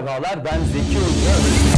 Merhabalar ben Zeki Hoca.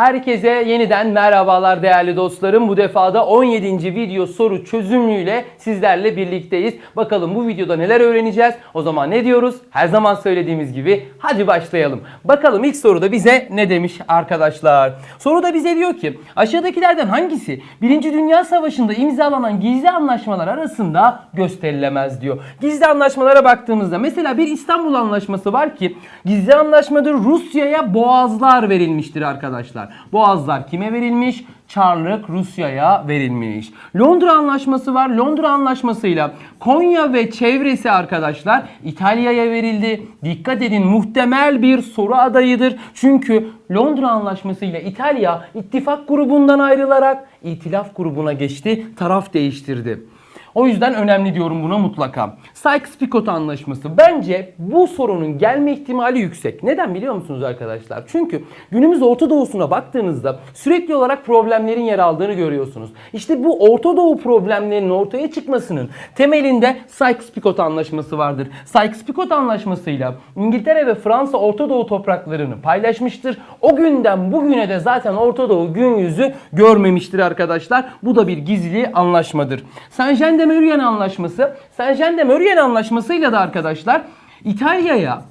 Herkese yeniden merhabalar değerli dostlarım. Bu defada 17. video soru çözümüyle sizlerle birlikteyiz. Bakalım bu videoda neler öğreneceğiz? O zaman ne diyoruz? Her zaman söylediğimiz gibi hadi başlayalım. Bakalım ilk soruda bize ne demiş arkadaşlar? Soruda bize diyor ki aşağıdakilerden hangisi 1. Dünya Savaşı'nda imzalanan gizli anlaşmalar arasında gösterilemez diyor. Gizli anlaşmalara baktığımızda mesela bir İstanbul Anlaşması var ki gizli anlaşmadır Rusya'ya boğazlar verilmiştir arkadaşlar. Boğazlar kime verilmiş? Çarlık Rusya'ya verilmiş. Londra Anlaşması var. Londra Anlaşması'yla Konya ve çevresi arkadaşlar İtalya'ya verildi. Dikkat edin muhtemel bir soru adayıdır. Çünkü Londra Anlaşması ile İtalya ittifak grubundan ayrılarak itilaf grubuna geçti. Taraf değiştirdi. O yüzden önemli diyorum buna mutlaka. Sykes-Picot anlaşması. Bence bu sorunun gelme ihtimali yüksek. Neden biliyor musunuz arkadaşlar? Çünkü günümüz Orta Doğu'suna baktığınızda sürekli olarak problemlerin yer aldığını görüyorsunuz. İşte bu Orta Doğu problemlerinin ortaya çıkmasının temelinde Sykes-Picot anlaşması vardır. Sykes-Picot anlaşmasıyla İngiltere ve Fransa Orta Doğu topraklarını paylaşmıştır. O günden bugüne de zaten Orta Doğu gün yüzü görmemiştir arkadaşlar. Bu da bir gizli anlaşmadır. Saint-Jean Maurienne anlaşması. Maurienne anlaşmasıyla da arkadaşlar İtalya'ya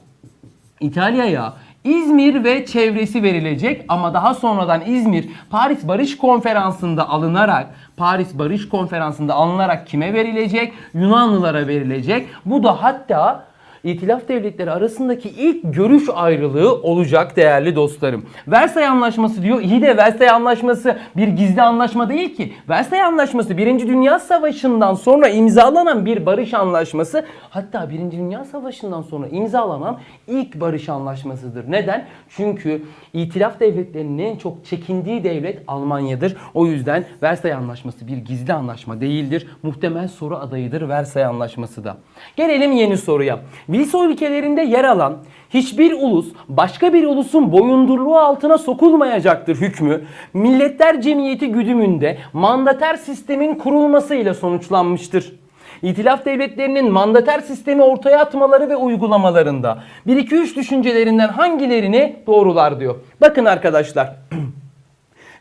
İtalya'ya İzmir ve çevresi verilecek ama daha sonradan İzmir Paris Barış Konferansı'nda alınarak Paris Barış Konferansı'nda alınarak kime verilecek? Yunanlılara verilecek. Bu da hatta İtilaf devletleri arasındaki ilk görüş ayrılığı olacak değerli dostlarım. Versay Anlaşması diyor. İyi de Versay Anlaşması bir gizli anlaşma değil ki. Versay Anlaşması 1. Dünya Savaşı'ndan sonra imzalanan bir barış anlaşması. Hatta 1. Dünya Savaşı'ndan sonra imzalanan ilk barış anlaşmasıdır. Neden? Çünkü İtilaf devletlerinin en çok çekindiği devlet Almanya'dır. O yüzden Versay Anlaşması bir gizli anlaşma değildir. Muhtemel soru adayıdır Versay Anlaşması da. Gelelim yeni soruya. Wilson ülkelerinde yer alan hiçbir ulus başka bir ulusun boyundurluğu altına sokulmayacaktır hükmü Milletler Cemiyeti güdümünde mandater sistemin kurulmasıyla sonuçlanmıştır. İtilaf devletlerinin mandater sistemi ortaya atmaları ve uygulamalarında 1-2-3 düşüncelerinden hangilerini doğrular diyor. Bakın arkadaşlar.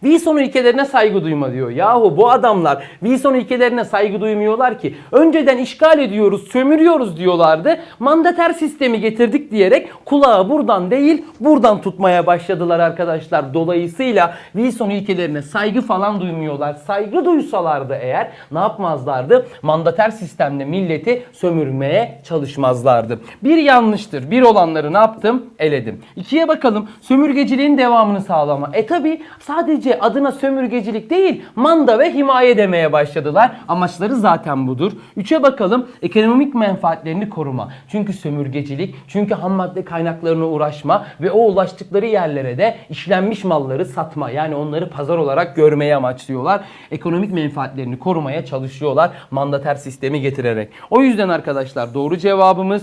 Wilson ülkelerine saygı duyma diyor. Yahu bu adamlar Wilson ülkelerine saygı duymuyorlar ki. Önceden işgal ediyoruz, sömürüyoruz diyorlardı. Mandater sistemi getirdik diyerek kulağı buradan değil buradan tutmaya başladılar arkadaşlar. Dolayısıyla Wilson ülkelerine saygı falan duymuyorlar. Saygı duysalardı eğer ne yapmazlardı? Mandater sistemle milleti sömürmeye çalışmazlardı. Bir yanlıştır. Bir olanları ne yaptım? Eledim. İkiye bakalım. Sömürgeciliğin devamını sağlama. E tabi sadece adına sömürgecilik değil manda ve himaye demeye başladılar. Amaçları zaten budur. Üçe bakalım. Ekonomik menfaatlerini koruma. Çünkü sömürgecilik, çünkü ham madde kaynaklarına uğraşma ve o ulaştıkları yerlere de işlenmiş malları satma. Yani onları pazar olarak görmeye amaçlıyorlar. Ekonomik menfaatlerini korumaya çalışıyorlar mandater sistemi getirerek. O yüzden arkadaşlar doğru cevabımız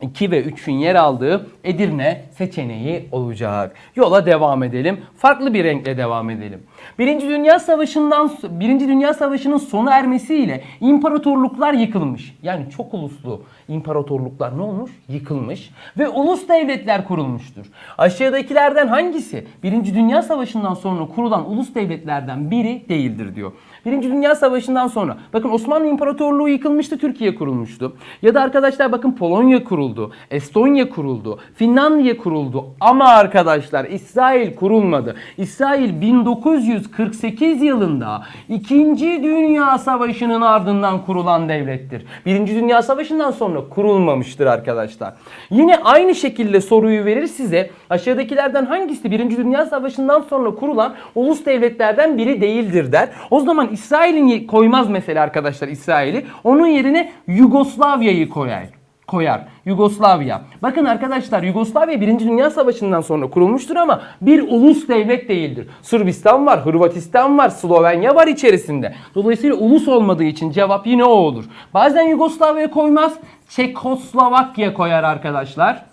2 ve 3'ün yer aldığı Edirne seçeneği olacak. Yola devam edelim. Farklı bir renkle devam edelim. Birinci Dünya Savaşı'ndan Birinci Dünya Savaşı'nın sona ermesiyle imparatorluklar yıkılmış. Yani çok uluslu imparatorluklar ne olmuş? Yıkılmış ve ulus devletler kurulmuştur. Aşağıdakilerden hangisi Birinci Dünya Savaşı'ndan sonra kurulan ulus devletlerden biri değildir diyor. Birinci Dünya Savaşı'ndan sonra bakın Osmanlı İmparatorluğu yıkılmıştı, Türkiye kurulmuştu. Ya da arkadaşlar bakın Polonya kuruldu, Estonya kuruldu, Finlandiya kuruldu. Ama arkadaşlar İsrail kurulmadı. İsrail 1948 yılında 2. Dünya Savaşı'nın ardından kurulan devlettir. Birinci Dünya Savaşı'ndan sonra kurulmamıştır arkadaşlar. Yine aynı şekilde soruyu verir size. Aşağıdakilerden hangisi Birinci Dünya Savaşı'ndan sonra kurulan ulus devletlerden biri değildir der. O zaman İsrail'in koymaz mesela arkadaşlar İsrail'i. Onun yerine Yugoslavya'yı koyar koyar. Yugoslavya. Bakın arkadaşlar Yugoslavya 1. Dünya Savaşı'ndan sonra kurulmuştur ama bir ulus devlet değildir. Sırbistan var, Hırvatistan var, Slovenya var içerisinde. Dolayısıyla ulus olmadığı için cevap yine o olur. Bazen Yugoslavya koymaz, Çekoslovakya koyar arkadaşlar.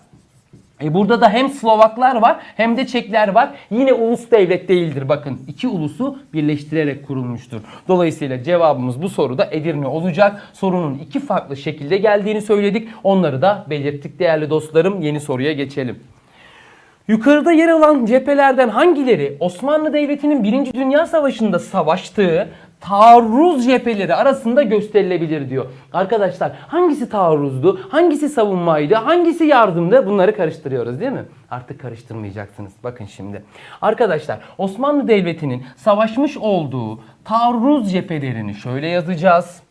E burada da hem Slovaklar var hem de Çekler var. Yine ulus devlet değildir bakın. İki ulusu birleştirerek kurulmuştur. Dolayısıyla cevabımız bu soruda Edirne olacak. Sorunun iki farklı şekilde geldiğini söyledik. Onları da belirttik değerli dostlarım. Yeni soruya geçelim. Yukarıda yer alan cephelerden hangileri Osmanlı Devleti'nin 1. Dünya Savaşı'nda savaştığı taarruz cepheleri arasında gösterilebilir diyor. Arkadaşlar hangisi taarruzdu, hangisi savunmaydı, hangisi yardımdı bunları karıştırıyoruz değil mi? Artık karıştırmayacaksınız. Bakın şimdi. Arkadaşlar Osmanlı Devleti'nin savaşmış olduğu taarruz cephelerini şöyle yazacağız.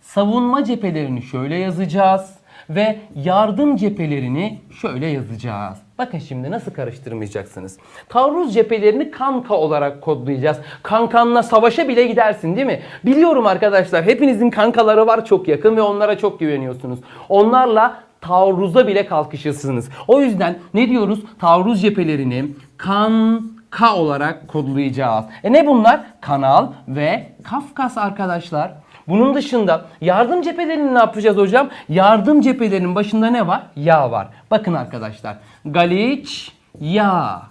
Savunma cephelerini şöyle yazacağız ve yardım cephelerini şöyle yazacağız. Bakın şimdi nasıl karıştırmayacaksınız. Taarruz cephelerini kanka olarak kodlayacağız. Kankanla savaşa bile gidersin değil mi? Biliyorum arkadaşlar hepinizin kankaları var çok yakın ve onlara çok güveniyorsunuz. Onlarla taarruza bile kalkışırsınız. O yüzden ne diyoruz? Taarruz cephelerini kanka olarak kodlayacağız. E ne bunlar? Kanal ve Kafkas arkadaşlar. Bunun dışında yardım cephelerini ne yapacağız hocam? Yardım cephelerinin başında ne var? Yağ var. Bakın arkadaşlar. Galiç, yağ.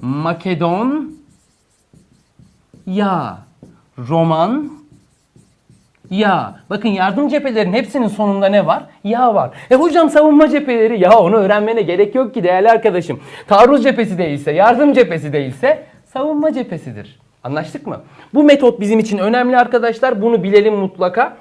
Makedon, yağ. Roman, yağ. Bakın yardım cephelerin hepsinin sonunda ne var? Yağ var. E hocam savunma cepheleri ya onu öğrenmene gerek yok ki değerli arkadaşım. Taarruz cephesi değilse, yardım cephesi değilse savunma cephesidir. Anlaştık mı? Bu metot bizim için önemli arkadaşlar. Bunu bilelim mutlaka.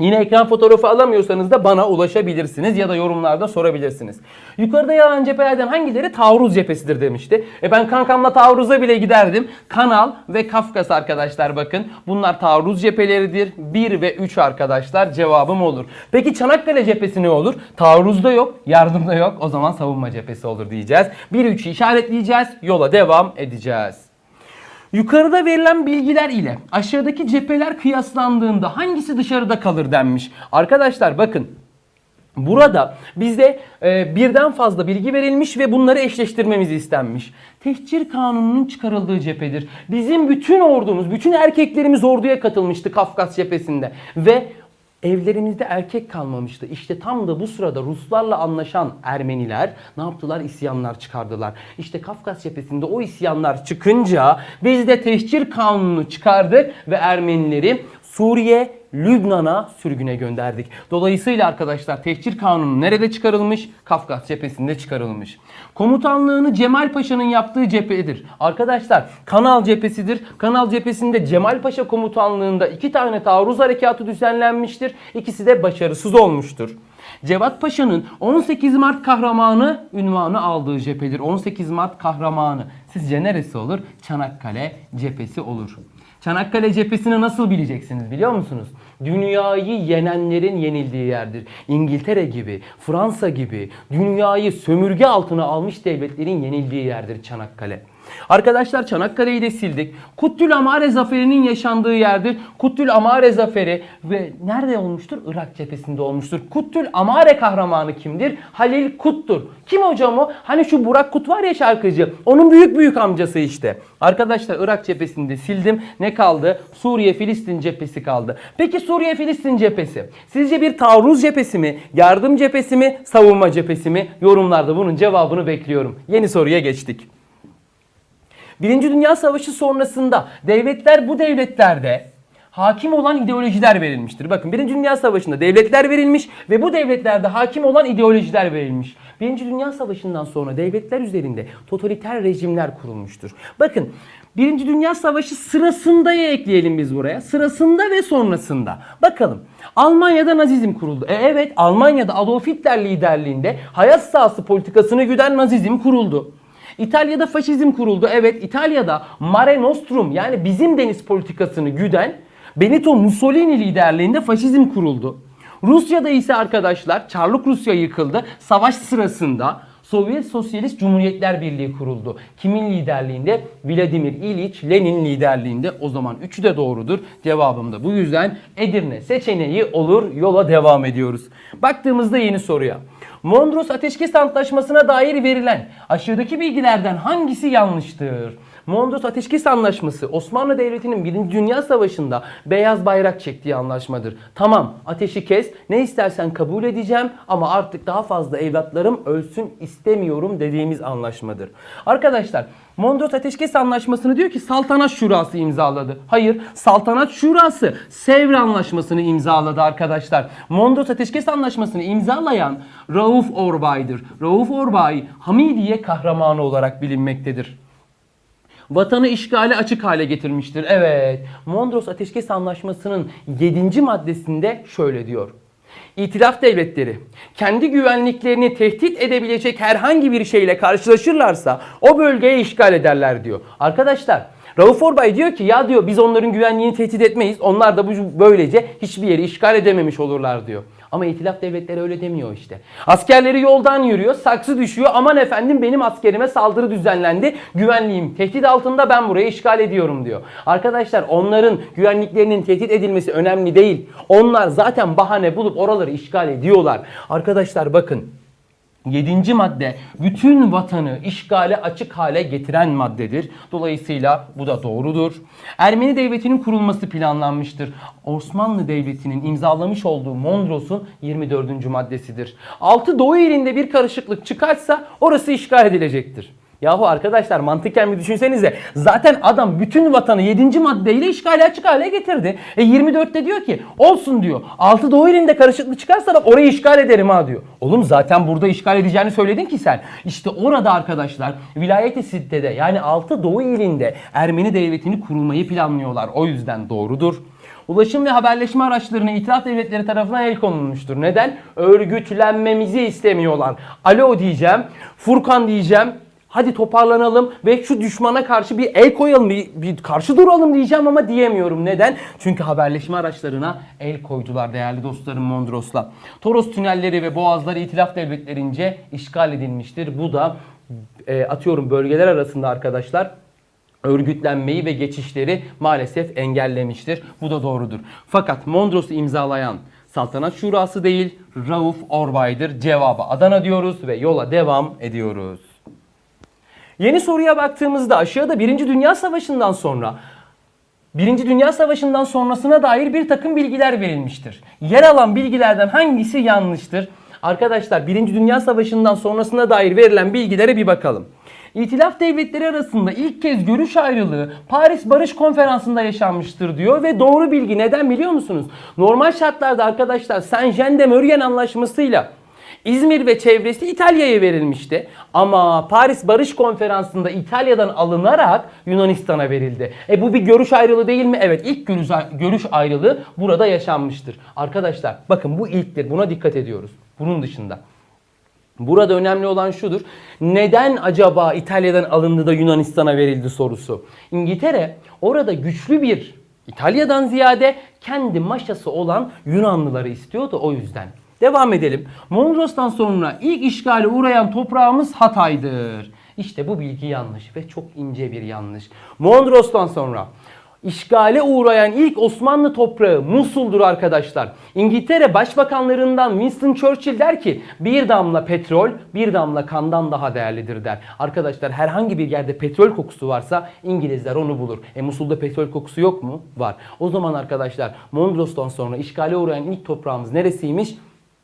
Yine ekran fotoğrafı alamıyorsanız da bana ulaşabilirsiniz ya da yorumlarda sorabilirsiniz. Yukarıda yer alan cephelerden hangileri taarruz cephesidir demişti. E ben kankamla taarruza bile giderdim. Kanal ve Kafkas arkadaşlar bakın. Bunlar taarruz cepheleridir. 1 ve 3 arkadaşlar cevabım olur. Peki Çanakkale cephesi ne olur? Taarruzda yok, yardımda yok. O zaman savunma cephesi olur diyeceğiz. 1-3'ü işaretleyeceğiz. Yola devam edeceğiz. Yukarıda verilen bilgiler ile aşağıdaki cepheler kıyaslandığında hangisi dışarıda kalır denmiş. Arkadaşlar bakın Burada bize e, birden fazla bilgi verilmiş ve bunları eşleştirmemiz istenmiş. Tehcir kanununun çıkarıldığı cephedir. Bizim bütün ordumuz, bütün erkeklerimiz orduya katılmıştı Kafkas cephesinde. Ve evlerimizde erkek kalmamıştı. İşte tam da bu sırada Ruslarla anlaşan Ermeniler ne yaptılar? İsyanlar çıkardılar. İşte Kafkas cephesinde o isyanlar çıkınca biz de tehcir kanunu çıkardık ve Ermenileri Suriye, Lübnan'a sürgüne gönderdik. Dolayısıyla arkadaşlar tehcir kanunu nerede çıkarılmış? Kafkas cephesinde çıkarılmış. Komutanlığını Cemal Paşa'nın yaptığı cephedir. Arkadaşlar Kanal cephesidir. Kanal cephesinde Cemal Paşa komutanlığında iki tane taarruz harekatı düzenlenmiştir. İkisi de başarısız olmuştur. Cevat Paşa'nın 18 Mart kahramanı ünvanı aldığı cephedir. 18 Mart kahramanı. Sizce neresi olur? Çanakkale cephesi olur. Çanakkale cephesini nasıl bileceksiniz biliyor musunuz? Dünyayı yenenlerin yenildiği yerdir. İngiltere gibi, Fransa gibi dünyayı sömürge altına almış devletlerin yenildiği yerdir Çanakkale. Arkadaşlar Çanakkale'yi de sildik. Kuttül Amare Zaferi'nin yaşandığı yerdir. Kuttül Amare Zaferi ve nerede olmuştur? Irak cephesinde olmuştur. Kuttül Amare kahramanı kimdir? Halil Kut'tur. Kim hocam o? Hani şu Burak Kut var ya şarkıcı. Onun büyük büyük amcası işte. Arkadaşlar Irak cephesinde sildim. Ne kaldı? Suriye Filistin cephesi kaldı. Peki Suriye Filistin cephesi. Sizce bir taarruz cephesi mi? Yardım cephesi mi? Savunma cephesi mi? Yorumlarda bunun cevabını bekliyorum. Yeni soruya geçtik. Birinci Dünya Savaşı sonrasında devletler bu devletlerde hakim olan ideolojiler verilmiştir. Bakın Birinci Dünya Savaşı'nda devletler verilmiş ve bu devletlerde hakim olan ideolojiler verilmiş. Birinci Dünya Savaşı'ndan sonra devletler üzerinde totaliter rejimler kurulmuştur. Bakın Birinci Dünya Savaşı sırasında ekleyelim biz buraya. Sırasında ve sonrasında. Bakalım. Almanya'da Nazizm kuruldu. E evet Almanya'da Adolf Hitler liderliğinde hayat sahası politikasını güden Nazizm kuruldu. İtalya'da faşizm kuruldu. Evet İtalya'da Mare Nostrum yani bizim deniz politikasını güden Benito Mussolini liderliğinde faşizm kuruldu. Rusya'da ise arkadaşlar Çarlık Rusya yıkıldı. Savaş sırasında Sovyet Sosyalist Cumhuriyetler Birliği kuruldu. Kimin liderliğinde? Vladimir İliç Lenin liderliğinde. O zaman üçü de doğrudur. Cevabım da bu yüzden Edirne seçeneği olur. Yola devam ediyoruz. Baktığımızda yeni soruya. Mondros Ateşkes Antlaşması'na dair verilen aşağıdaki bilgilerden hangisi yanlıştır? Mondros Ateşkes Anlaşması Osmanlı Devleti'nin 1. Dünya Savaşı'nda beyaz bayrak çektiği anlaşmadır. Tamam ateşi kes ne istersen kabul edeceğim ama artık daha fazla evlatlarım ölsün istemiyorum dediğimiz anlaşmadır. Arkadaşlar Mondros Ateşkes Anlaşması'nı diyor ki Saltanat Şurası imzaladı. Hayır, Saltanat Şurası Sevr Anlaşması'nı imzaladı arkadaşlar. Mondros Ateşkes Anlaşması'nı imzalayan Rauf Orbay'dır. Rauf Orbay Hamidiye kahramanı olarak bilinmektedir. Vatanı işgale açık hale getirmiştir. Evet. Mondros Ateşkes Anlaşması'nın 7. maddesinde şöyle diyor. İtilaf devletleri kendi güvenliklerini tehdit edebilecek herhangi bir şeyle karşılaşırlarsa o bölgeye işgal ederler diyor. Arkadaşlar Rauf Orbay diyor ki ya diyor biz onların güvenliğini tehdit etmeyiz. Onlar da bu böylece hiçbir yeri işgal edememiş olurlar diyor. Ama itilaf devletleri öyle demiyor işte. Askerleri yoldan yürüyor, saksı düşüyor. Aman efendim benim askerime saldırı düzenlendi. Güvenliğim tehdit altında ben burayı işgal ediyorum diyor. Arkadaşlar onların güvenliklerinin tehdit edilmesi önemli değil. Onlar zaten bahane bulup oraları işgal ediyorlar. Arkadaşlar bakın. Yedinci madde bütün vatanı işgale açık hale getiren maddedir. Dolayısıyla bu da doğrudur. Ermeni devletinin kurulması planlanmıştır. Osmanlı Devleti'nin imzalamış olduğu Mondros'un 24. maddesidir. Altı Doğu ilinde bir karışıklık çıkarsa orası işgal edilecektir. Yahu arkadaşlar mantıken bir düşünsenize. Zaten adam bütün vatanı 7. maddeyle işgali açık hale getirdi. E 24'te diyor ki olsun diyor. 6 Doğu ilinde karışıklık çıkarsa bak orayı işgal ederim ha diyor. Oğlum zaten burada işgal edeceğini söyledin ki sen. İşte orada arkadaşlar vilayeti Sitte'de yani 6 Doğu ilinde Ermeni devletini kurulmayı planlıyorlar. O yüzden doğrudur. Ulaşım ve haberleşme araçlarına itiraf devletleri tarafından el konulmuştur. Neden? Örgütlenmemizi istemiyorlar. Alo diyeceğim, Furkan diyeceğim, hadi toparlanalım ve şu düşmana karşı bir el koyalım, bir, bir karşı duralım diyeceğim ama diyemiyorum. Neden? Çünkü haberleşme araçlarına el koydular değerli dostlarım Mondros'la. Toros tünelleri ve boğazları itilaf devletlerince işgal edilmiştir. Bu da e, atıyorum bölgeler arasında arkadaşlar örgütlenmeyi ve geçişleri maalesef engellemiştir. Bu da doğrudur. Fakat Mondros'u imzalayan Saltanat Şurası değil Rauf Orbay'dır. Cevabı Adana diyoruz ve yola devam ediyoruz. Yeni soruya baktığımızda aşağıda 1. Dünya Savaşı'ndan sonra Birinci Dünya Savaşı'ndan sonrasına dair bir takım bilgiler verilmiştir. Yer alan bilgilerden hangisi yanlıştır? Arkadaşlar Birinci Dünya Savaşı'ndan sonrasına dair verilen bilgilere bir bakalım. İtilaf devletleri arasında ilk kez görüş ayrılığı Paris Barış Konferansı'nda yaşanmıştır diyor ve doğru bilgi neden biliyor musunuz? Normal şartlarda arkadaşlar Saint-Jean de Maurienne anlaşmasıyla İzmir ve çevresi İtalya'ya verilmişti. Ama Paris Barış Konferansı'nda İtalya'dan alınarak Yunanistan'a verildi. E bu bir görüş ayrılığı değil mi? Evet ilk görüş, görüş ayrılığı burada yaşanmıştır. Arkadaşlar bakın bu ilktir. Buna dikkat ediyoruz. Bunun dışında. Burada önemli olan şudur. Neden acaba İtalya'dan alındı da Yunanistan'a verildi sorusu. İngiltere orada güçlü bir İtalya'dan ziyade kendi maşası olan Yunanlıları istiyordu o yüzden. Devam edelim. Mondros'tan sonra ilk işgale uğrayan toprağımız Hatay'dır. İşte bu bilgi yanlış ve çok ince bir yanlış. Mondros'tan sonra İşgale uğrayan ilk Osmanlı toprağı Musul'dur arkadaşlar. İngiltere başbakanlarından Winston Churchill der ki bir damla petrol bir damla kandan daha değerlidir der. Arkadaşlar herhangi bir yerde petrol kokusu varsa İngilizler onu bulur. E Musul'da petrol kokusu yok mu? Var. O zaman arkadaşlar Mondros'tan sonra işgale uğrayan ilk toprağımız neresiymiş?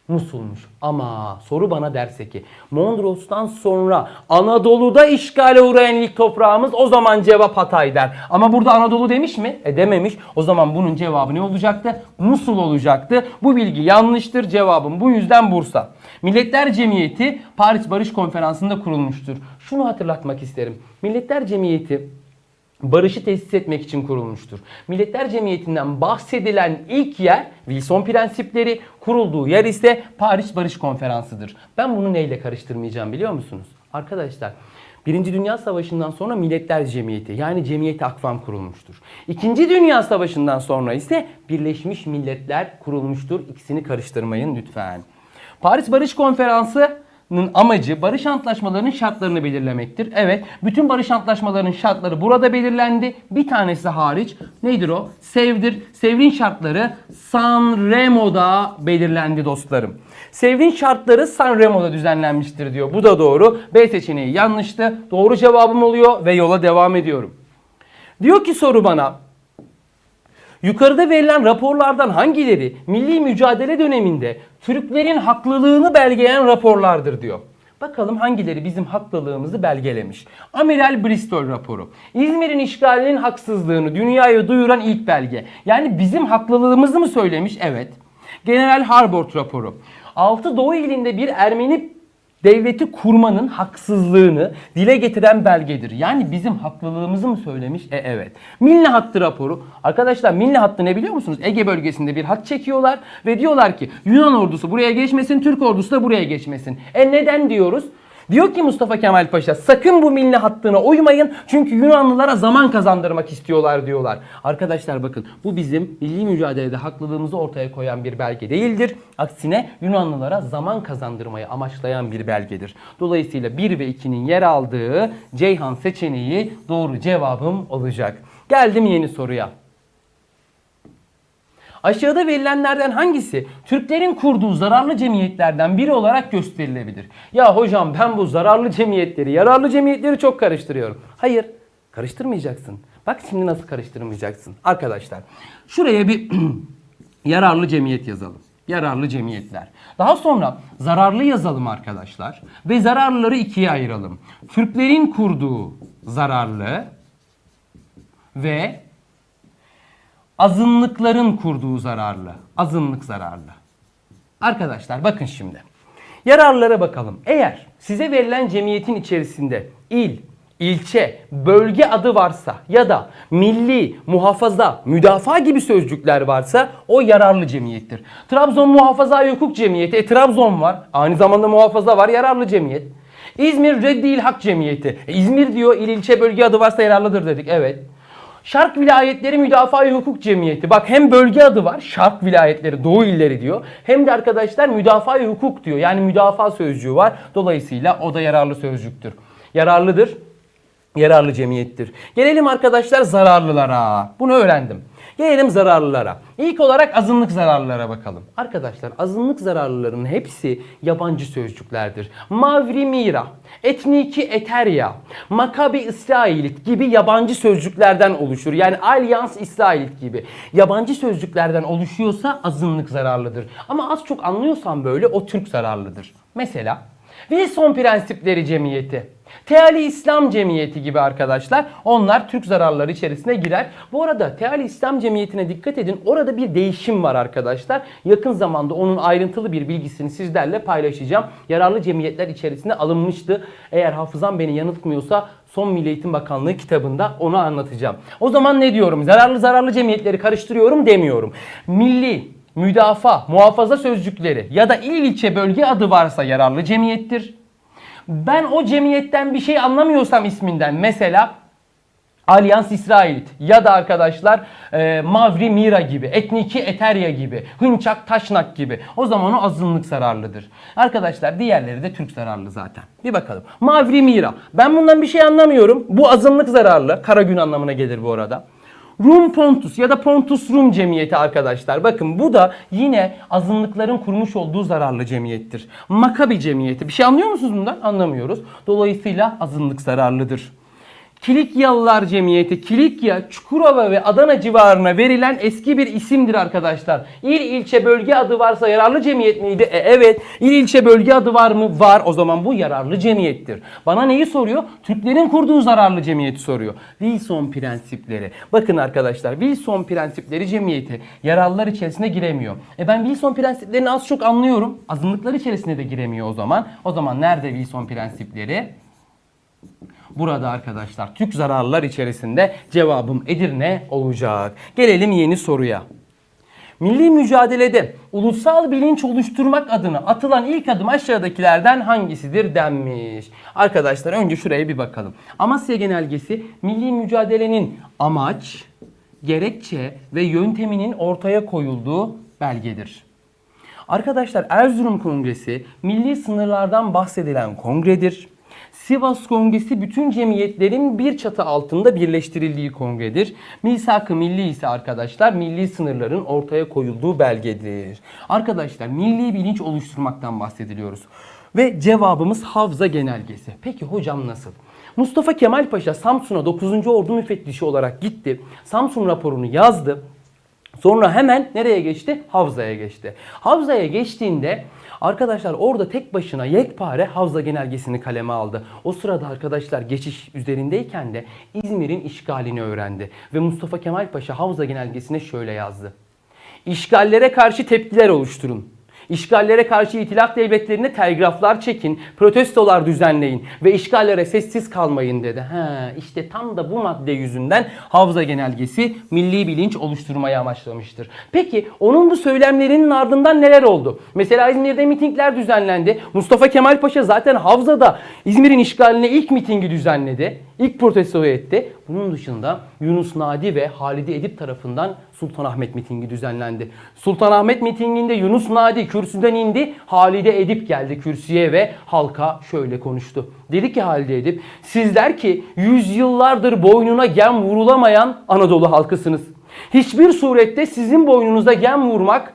Musul'muş. Ama soru bana derse ki Mondros'tan sonra Anadolu'da işgale uğrayan ilk toprağımız o zaman cevap Hatay der. Ama burada Anadolu demiş mi? E dememiş. O zaman bunun cevabı ne olacaktı? Musul olacaktı. Bu bilgi yanlıştır. Cevabım bu yüzden Bursa. Milletler Cemiyeti Paris Barış Konferansı'nda kurulmuştur. Şunu hatırlatmak isterim. Milletler Cemiyeti barışı tesis etmek için kurulmuştur. Milletler Cemiyeti'nden bahsedilen ilk yer Wilson prensipleri, kurulduğu yer ise Paris Barış Konferansı'dır. Ben bunu neyle karıştırmayacağım biliyor musunuz? Arkadaşlar Birinci Dünya Savaşı'ndan sonra Milletler Cemiyeti yani Cemiyeti Akvam kurulmuştur. İkinci Dünya Savaşı'ndan sonra ise Birleşmiş Milletler kurulmuştur. İkisini karıştırmayın lütfen. Paris Barış Konferansı amacı barış antlaşmalarının şartlarını belirlemektir. Evet, bütün barış antlaşmalarının şartları burada belirlendi. Bir tanesi hariç. Nedir o? Sevdir. Sevrin şartları Sanremo'da belirlendi dostlarım. Sevrin şartları Sanremo'da düzenlenmiştir diyor. Bu da doğru. B seçeneği yanlıştı. Doğru cevabım oluyor ve yola devam ediyorum. Diyor ki soru bana. Yukarıda verilen raporlardan hangileri milli mücadele döneminde Türklerin haklılığını belgeleyen raporlardır diyor. Bakalım hangileri bizim haklılığımızı belgelemiş. Amiral Bristol raporu. İzmir'in işgalinin haksızlığını dünyaya duyuran ilk belge. Yani bizim haklılığımızı mı söylemiş? Evet. General Harbord raporu. Altı Doğu ilinde bir Ermeni devleti kurmanın haksızlığını dile getiren belgedir. Yani bizim haklılığımızı mı söylemiş? E evet. Milli Hattı raporu. Arkadaşlar Milli Hattı ne biliyor musunuz? Ege bölgesinde bir hat çekiyorlar ve diyorlar ki Yunan ordusu buraya geçmesin, Türk ordusu da buraya geçmesin. E neden diyoruz? Diyor ki Mustafa Kemal Paşa sakın bu milli hattına uymayın çünkü Yunanlılara zaman kazandırmak istiyorlar diyorlar. Arkadaşlar bakın bu bizim milli mücadelede haklılığımızı ortaya koyan bir belge değildir. Aksine Yunanlılara zaman kazandırmayı amaçlayan bir belgedir. Dolayısıyla 1 ve 2'nin yer aldığı Ceyhan seçeneği doğru cevabım olacak. Geldim yeni soruya. Aşağıda verilenlerden hangisi Türklerin kurduğu zararlı cemiyetlerden biri olarak gösterilebilir? Ya hocam ben bu zararlı cemiyetleri, yararlı cemiyetleri çok karıştırıyorum. Hayır, karıştırmayacaksın. Bak şimdi nasıl karıştırmayacaksın. Arkadaşlar, şuraya bir yararlı cemiyet yazalım. Yararlı cemiyetler. Daha sonra zararlı yazalım arkadaşlar. Ve zararlıları ikiye ayıralım. Türklerin kurduğu zararlı ve azınlıkların kurduğu zararlı. Azınlık zararlı. Arkadaşlar bakın şimdi. Yararlara bakalım. Eğer size verilen cemiyetin içerisinde il, ilçe, bölge adı varsa ya da milli, muhafaza, müdafaa gibi sözcükler varsa o yararlı cemiyettir. Trabzon Muhafaza Hukuk Cemiyeti, e, Trabzon var. Aynı zamanda muhafaza var, yararlı cemiyet. İzmir Reddil Hak Cemiyeti. E, İzmir diyor il, ilçe, bölge adı varsa yararlıdır dedik. Evet. Şark Vilayetleri Müdafaa Hukuk Cemiyeti. Bak hem bölge adı var. Şark Vilayetleri, Doğu illeri diyor. Hem de arkadaşlar müdafaa hukuk diyor. Yani müdafaa sözcüğü var. Dolayısıyla o da yararlı sözcüktür. Yararlıdır. Yararlı cemiyettir. Gelelim arkadaşlar zararlılara. Bunu öğrendim. Gelelim zararlılara. İlk olarak azınlık zararlılara bakalım. Arkadaşlar azınlık zararlıların hepsi yabancı sözcüklerdir. Mavri Mira, Etniki Eterya, Makabi İsrailit gibi yabancı sözcüklerden oluşur. Yani Alyans İsrailit gibi yabancı sözcüklerden oluşuyorsa azınlık zararlıdır. Ama az çok anlıyorsan böyle o Türk zararlıdır. Mesela Wilson Prensipleri Cemiyeti. Teali İslam Cemiyeti gibi arkadaşlar. Onlar Türk zararları içerisine girer. Bu arada Teali İslam Cemiyeti'ne dikkat edin. Orada bir değişim var arkadaşlar. Yakın zamanda onun ayrıntılı bir bilgisini sizlerle paylaşacağım. Yararlı cemiyetler içerisine alınmıştı. Eğer hafızam beni yanıltmıyorsa Son Milli Eğitim Bakanlığı kitabında onu anlatacağım. O zaman ne diyorum? Zararlı zararlı cemiyetleri karıştırıyorum demiyorum. Milli, müdafaa, muhafaza sözcükleri ya da il ilçe bölge adı varsa yararlı cemiyettir. Ben o cemiyetten bir şey anlamıyorsam isminden mesela Alyans İsrailit ya da arkadaşlar e, Mavri Mira gibi, Etniki Eterya gibi, Hınçak Taşnak gibi. O zaman o azınlık zararlıdır. Arkadaşlar diğerleri de Türk zararlı zaten. Bir bakalım. Mavri Mira. Ben bundan bir şey anlamıyorum. Bu azınlık zararlı. Kara gün anlamına gelir bu arada. Rum Pontus ya da Pontus Rum cemiyeti arkadaşlar. Bakın bu da yine azınlıkların kurmuş olduğu zararlı cemiyettir. Makabi cemiyeti. Bir şey anlıyor musunuz bundan? Anlamıyoruz. Dolayısıyla azınlık zararlıdır. Kilikyalılar Cemiyeti, Kilikya, Çukurova ve Adana civarına verilen eski bir isimdir arkadaşlar. İl ilçe bölge adı varsa yararlı cemiyet miydi? E, evet. İl ilçe bölge adı var mı? Var. O zaman bu yararlı cemiyettir. Bana neyi soruyor? Türklerin kurduğu zararlı cemiyeti soruyor. Wilson prensipleri. Bakın arkadaşlar Wilson prensipleri cemiyeti yararlılar içerisine giremiyor. E ben Wilson prensiplerini az çok anlıyorum. Azınlıklar içerisine de giremiyor o zaman. O zaman nerede Wilson prensipleri? Burada arkadaşlar Türk zararlılar içerisinde cevabım Edirne olacak. Gelelim yeni soruya. Milli mücadelede ulusal bilinç oluşturmak adına atılan ilk adım aşağıdakilerden hangisidir denmiş. Arkadaşlar önce şuraya bir bakalım. Amasya Genelgesi milli mücadelenin amaç, gerekçe ve yönteminin ortaya koyulduğu belgedir. Arkadaşlar Erzurum Kongresi milli sınırlardan bahsedilen kongredir. Sivas Kongresi bütün cemiyetlerin bir çatı altında birleştirildiği kongredir. Misak-ı Milli ise arkadaşlar milli sınırların ortaya koyulduğu belgedir. Arkadaşlar milli bilinç oluşturmaktan bahsediliyoruz. Ve cevabımız Havza Genelgesi. Peki hocam nasıl? Mustafa Kemal Paşa Samsun'a 9. Ordu müfettişi olarak gitti. Samsun raporunu yazdı. Sonra hemen nereye geçti? Havza'ya geçti. Havza'ya geçtiğinde arkadaşlar orada tek başına yekpare Havza genelgesini kaleme aldı. O sırada arkadaşlar geçiş üzerindeyken de İzmir'in işgalini öğrendi. Ve Mustafa Kemal Paşa Havza genelgesine şöyle yazdı. İşgallere karşı tepkiler oluşturun. İşgallere karşı itilaf devletlerine telgraflar çekin, protestolar düzenleyin ve işgallere sessiz kalmayın dedi. He, işte tam da bu madde yüzünden Havza Genelgesi milli bilinç oluşturmayı amaçlamıştır. Peki onun bu söylemlerinin ardından neler oldu? Mesela İzmir'de mitingler düzenlendi. Mustafa Kemal Paşa zaten Havza'da İzmir'in işgaline ilk mitingi düzenledi. İlk protestoyu etti. Bunun dışında Yunus Nadi ve Halide Edip tarafından Sultanahmet mitingi düzenlendi. Sultanahmet mitinginde Yunus Nadi kürsüden indi, Halide Edip geldi kürsüye ve halka şöyle konuştu. Dedi ki Halide Edip, sizler ki yüzyıllardır boynuna gem vurulamayan Anadolu halkısınız. Hiçbir surette sizin boynunuza gem vurmak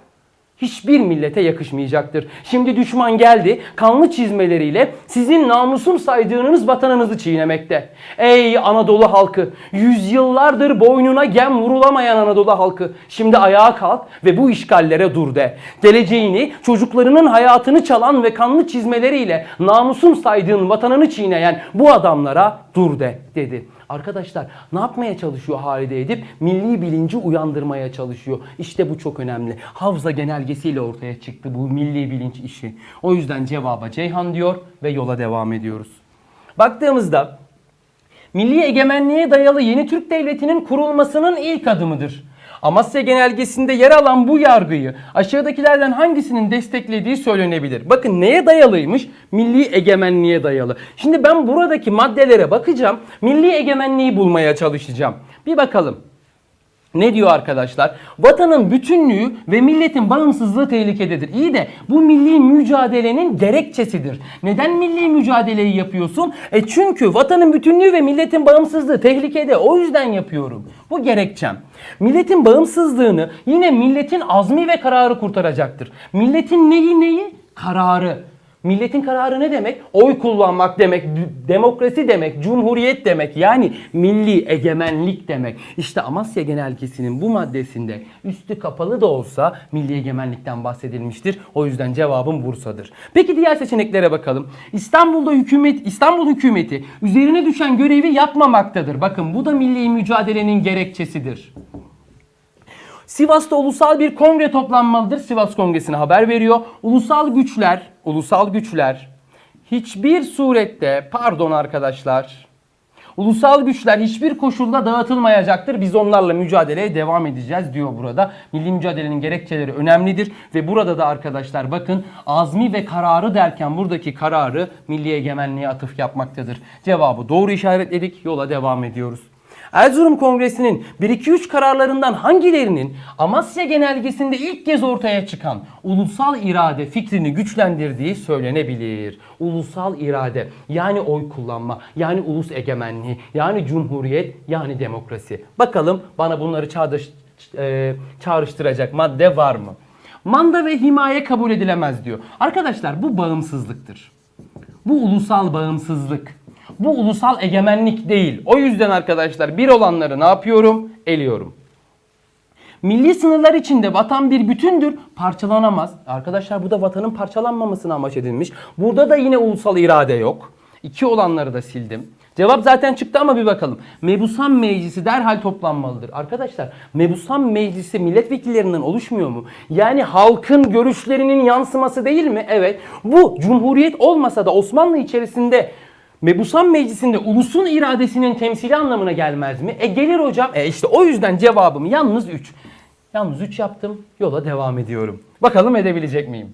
hiçbir millete yakışmayacaktır. Şimdi düşman geldi, kanlı çizmeleriyle sizin namusum saydığınız vatanınızı çiğnemekte. Ey Anadolu halkı, yüzyıllardır boynuna gem vurulamayan Anadolu halkı, şimdi ayağa kalk ve bu işgallere dur de. Geleceğini, çocuklarının hayatını çalan ve kanlı çizmeleriyle namusum saydığın vatanını çiğneyen bu adamlara dur de dedi. Arkadaşlar ne yapmaya çalışıyor Halide Edip? Milli bilinci uyandırmaya çalışıyor. İşte bu çok önemli. Havza genelgesiyle ortaya çıktı bu milli bilinç işi. O yüzden cevaba Ceyhan diyor ve yola devam ediyoruz. Baktığımızda milli egemenliğe dayalı yeni Türk Devleti'nin kurulmasının ilk adımıdır. Amasya Genelgesi'nde yer alan bu yargıyı aşağıdakilerden hangisinin desteklediği söylenebilir. Bakın neye dayalıymış? Milli egemenliğe dayalı. Şimdi ben buradaki maddelere bakacağım. Milli egemenliği bulmaya çalışacağım. Bir bakalım. Ne diyor arkadaşlar? Vatanın bütünlüğü ve milletin bağımsızlığı tehlikededir. İyi de bu milli mücadelenin gerekçesidir. Neden milli mücadeleyi yapıyorsun? E çünkü vatanın bütünlüğü ve milletin bağımsızlığı tehlikede. O yüzden yapıyorum. Bu gerekçem. Milletin bağımsızlığını yine milletin azmi ve kararı kurtaracaktır. Milletin neyi neyi? Kararı. Milletin kararı ne demek? Oy kullanmak demek, demokrasi demek, cumhuriyet demek. Yani milli egemenlik demek. İşte Amasya Genelgesi'nin bu maddesinde üstü kapalı da olsa milli egemenlikten bahsedilmiştir. O yüzden cevabım Bursa'dır. Peki diğer seçeneklere bakalım. İstanbul'da hükümet İstanbul hükümeti üzerine düşen görevi yapmamaktadır. Bakın bu da milli mücadelenin gerekçesidir. Sivas'ta ulusal bir kongre toplanmalıdır. Sivas Kongresi'ne haber veriyor. Ulusal güçler, ulusal güçler hiçbir surette, pardon arkadaşlar, ulusal güçler hiçbir koşulda dağıtılmayacaktır. Biz onlarla mücadeleye devam edeceğiz diyor burada. Milli mücadelenin gerekçeleri önemlidir ve burada da arkadaşlar bakın azmi ve kararı derken buradaki kararı milli egemenliğe atıf yapmaktadır. Cevabı doğru işaretledik. Yola devam ediyoruz. Erzurum Kongresi'nin 1-2-3 kararlarından hangilerinin Amasya Genelgesi'nde ilk kez ortaya çıkan ulusal irade fikrini güçlendirdiği söylenebilir. Ulusal irade yani oy kullanma, yani ulus egemenliği, yani cumhuriyet, yani demokrasi. Bakalım bana bunları çağdaş, e, çağrıştıracak madde var mı? Manda ve himaye kabul edilemez diyor. Arkadaşlar bu bağımsızlıktır. Bu ulusal bağımsızlık. Bu ulusal egemenlik değil. O yüzden arkadaşlar bir olanları ne yapıyorum? Eliyorum. Milli sınırlar içinde vatan bir bütündür, parçalanamaz. Arkadaşlar bu da vatanın parçalanmamasına amaç edilmiş. Burada da yine ulusal irade yok. İki olanları da sildim. Cevap zaten çıktı ama bir bakalım. Mebusan Meclisi derhal toplanmalıdır. Arkadaşlar Mebusan Meclisi milletvekillerinden oluşmuyor mu? Yani halkın görüşlerinin yansıması değil mi? Evet. Bu cumhuriyet olmasa da Osmanlı içerisinde Mebusan Meclisi'nde ulusun iradesinin temsili anlamına gelmez mi? E gelir hocam. E işte o yüzden cevabım yalnız 3. Yalnız 3 yaptım. Yola devam ediyorum. Bakalım edebilecek miyim?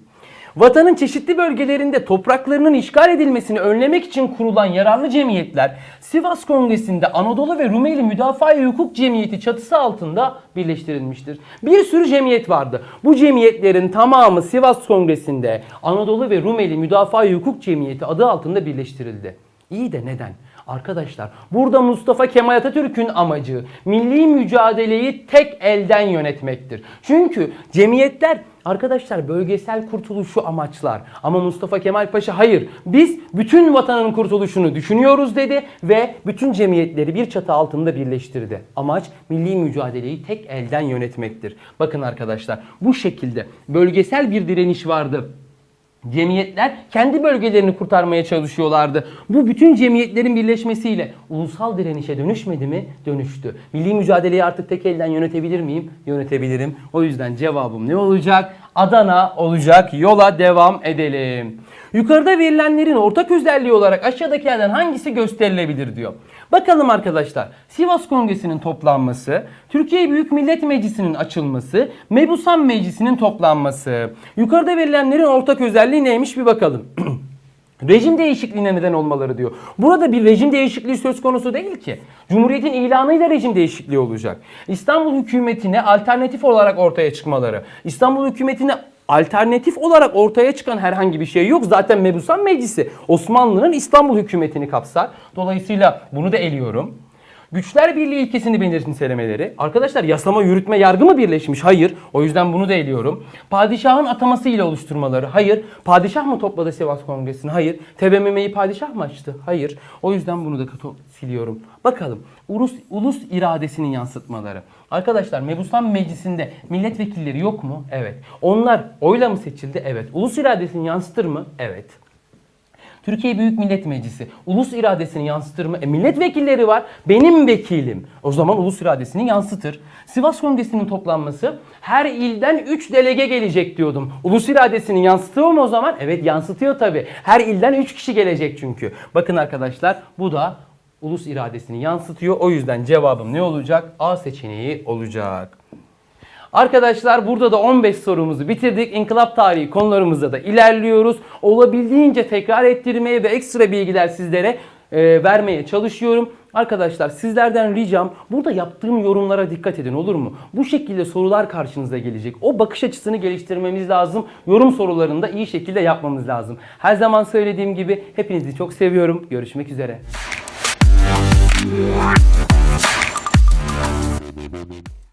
Vatanın çeşitli bölgelerinde topraklarının işgal edilmesini önlemek için kurulan yararlı cemiyetler Sivas Kongresi'nde Anadolu ve Rumeli Müdafaa-i Hukuk Cemiyeti çatısı altında birleştirilmiştir. Bir sürü cemiyet vardı. Bu cemiyetlerin tamamı Sivas Kongresi'nde Anadolu ve Rumeli Müdafaa-i Hukuk Cemiyeti adı altında birleştirildi. İyi de neden? Arkadaşlar burada Mustafa Kemal Atatürk'ün amacı milli mücadeleyi tek elden yönetmektir. Çünkü cemiyetler arkadaşlar bölgesel kurtuluşu amaçlar. Ama Mustafa Kemal Paşa hayır biz bütün vatanın kurtuluşunu düşünüyoruz dedi ve bütün cemiyetleri bir çatı altında birleştirdi. Amaç milli mücadeleyi tek elden yönetmektir. Bakın arkadaşlar bu şekilde bölgesel bir direniş vardı. Cemiyetler kendi bölgelerini kurtarmaya çalışıyorlardı. Bu bütün cemiyetlerin birleşmesiyle ulusal direnişe dönüşmedi mi? Dönüştü. Milli mücadeleyi artık tek elden yönetebilir miyim? Yönetebilirim. O yüzden cevabım ne olacak? Adana olacak. Yola devam edelim. Yukarıda verilenlerin ortak özelliği olarak aşağıdakilerden hangisi gösterilebilir diyor. Bakalım arkadaşlar. Sivas Kongresi'nin toplanması, Türkiye Büyük Millet Meclisi'nin açılması, Mebusan Meclisi'nin toplanması. Yukarıda verilenlerin ortak özelliği neymiş bir bakalım. Rejim değişikliğine neden olmaları diyor. Burada bir rejim değişikliği söz konusu değil ki. Cumhuriyetin ilanıyla rejim değişikliği olacak. İstanbul hükümetine alternatif olarak ortaya çıkmaları. İstanbul hükümetine alternatif olarak ortaya çıkan herhangi bir şey yok. Zaten Mebusan Meclisi Osmanlı'nın İstanbul hükümetini kapsar. Dolayısıyla bunu da eliyorum. Güçler Birliği ilkesini benimsemeleri. Arkadaşlar yasama, yürütme, yargı mı birleşmiş? Hayır. O yüzden bunu da eliyorum. Padişahın ataması ile oluşturmaları. Hayır. Padişah mı topladı Sivas Kongresi'ni? Hayır. TBMM'yi padişah mı açtı? Hayır. O yüzden bunu da siliyorum. Bakalım. Ulus, ulus iradesinin yansıtmaları. Arkadaşlar Mebusan Meclisi'nde milletvekilleri yok mu? Evet. Onlar oyla mı seçildi? Evet. Ulus iradesini yansıtır mı? Evet. Türkiye Büyük Millet Meclisi ulus iradesini yansıtır mı? E milletvekilleri var. Benim vekilim. O zaman ulus iradesini yansıtır. Sivas Kongresi'nin toplanması her ilden 3 delege gelecek diyordum. Ulus iradesini yansıtıyor mu o zaman? Evet yansıtıyor tabii. Her ilden 3 kişi gelecek çünkü. Bakın arkadaşlar bu da ulus iradesini yansıtıyor. O yüzden cevabım ne olacak? A seçeneği olacak. Arkadaşlar burada da 15 sorumuzu bitirdik. İnkılap tarihi konularımızda da ilerliyoruz. Olabildiğince tekrar ettirmeye ve ekstra bilgiler sizlere e, vermeye çalışıyorum. Arkadaşlar sizlerden ricam burada yaptığım yorumlara dikkat edin olur mu? Bu şekilde sorular karşınıza gelecek. O bakış açısını geliştirmemiz lazım. Yorum sorularını da iyi şekilde yapmamız lazım. Her zaman söylediğim gibi hepinizi çok seviyorum. Görüşmek üzere.